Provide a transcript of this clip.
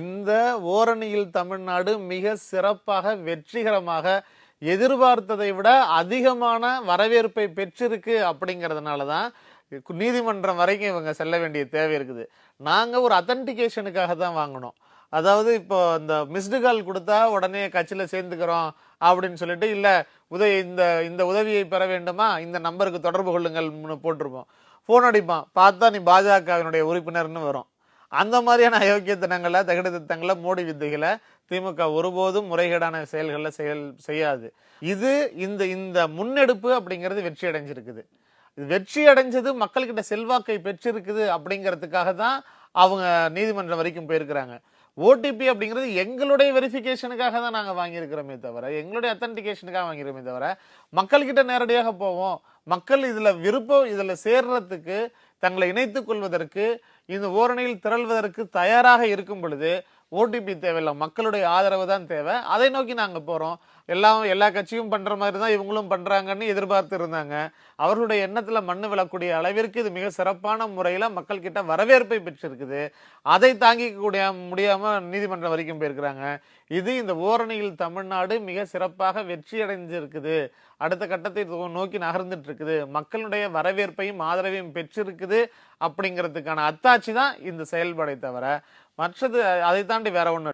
இந்த ஓரணியில் தமிழ்நாடு மிக சிறப்பாக வெற்றிகரமாக எதிர்பார்த்ததை விட அதிகமான வரவேற்பை பெற்றிருக்கு அப்படிங்கிறதுனால தான் நீதிமன்றம் வரைக்கும் இவங்க செல்ல வேண்டிய தேவை இருக்குது. நாங்கள் ஒரு அத்தன்டிகேஷனுக்காக தான் வாங்கினோம் அதாவது இப்போ இந்த மிஸ்டு கால் கொடுத்தா உடனே கட்சியில் சேர்ந்துக்கிறோம் அப்படின்னு சொல்லிட்டு இல்லை உதவி இந்த இந்த உதவியை பெற வேண்டுமா? இந்த நம்பருக்கு தொடர்பு கொள்ளுங்கள் போட்டிருப்போம். ஃபோன் அடிப்பான். பார்த்தா நீ பாஜகவினுடைய உறுப்பினர்னு வரும். அந்த மாதிரியான அயோக்கியத்தனங்களை தகுடு திட்டங்களை மோடி வித்தைகளை திமுக ஒருபோதும் முறைகேடான செயல்களில் செயல் செய்யாது. இது இந்த இந்த முன்னெடுப்பு அப்படிங்கிறது வெற்றி அடைஞ்சிருக்குது. வெற்றி அடைஞ்சது மக்கள்கிட்ட செல்வாக்கை பெற்றிருக்குது அப்படிங்கிறதுக்காக தான் அவங்க நீதிமன்றம் வரைக்கும் போயிருக்கிறாங்க. ஓடிபி அப்படிங்கிறது எங்களுடைய வெரிஃபிகேஷனுக்காக தான் நாங்கள் வாங்கியிருக்கிறோமே தவிர எங்களுடைய அத்தன்டிகேஷனுக்காக வாங்கியிருக்கோமே தவிர மக்கள்கிட்ட நேரடியாக போவோம். மக்கள் இதில் விருப்பம் இதில் சேர்றதுக்கு தங்களை இணைத்து கொள்வதற்கு இந்த ஓரணியில் திரள்வதற்கு தயாராக இருக்கும் பொழுது ஓடிபி தேவையில்லை. மக்களுடைய ஆதரவு தான் தேவை. அதை நோக்கி நாங்கள் போகிறோம் எல்லாம் எல்லா கட்சியும் பண்ணுற மாதிரி தான் இவங்களும் பண்ணுறாங்கன்னு எதிர்பார்த்து இருந்தாங்க. அவர்களுடைய எண்ணத்தில் மண்ணு விழக்கூடிய அளவிற்கு இது மிக சிறப்பான முறையில் மக்கள் கிட்ட வரவேற்பை பெற்றிருக்குது. அதை தாங்கிக்க முடியாமல் நீதிமன்றம் வரைக்கும் போயிருக்கிறாங்க. இது இந்த ஓரணியில் தமிழ்நாடு மிக சிறப்பாக வெற்றி அடைஞ்சிருக்குது. அடுத்த கட்டத்தை நோக்கி நகர்ந்துட்டு இருக்குது மக்களுடைய வரவேற்பையும் ஆதரவையும் பெற்றிருக்குது அப்படிங்கிறதுக்கான அத்தாட்சி தான் இந்த செயல்பாடை தவிர மற்றது அதை தாண்டி வேற ஒன்று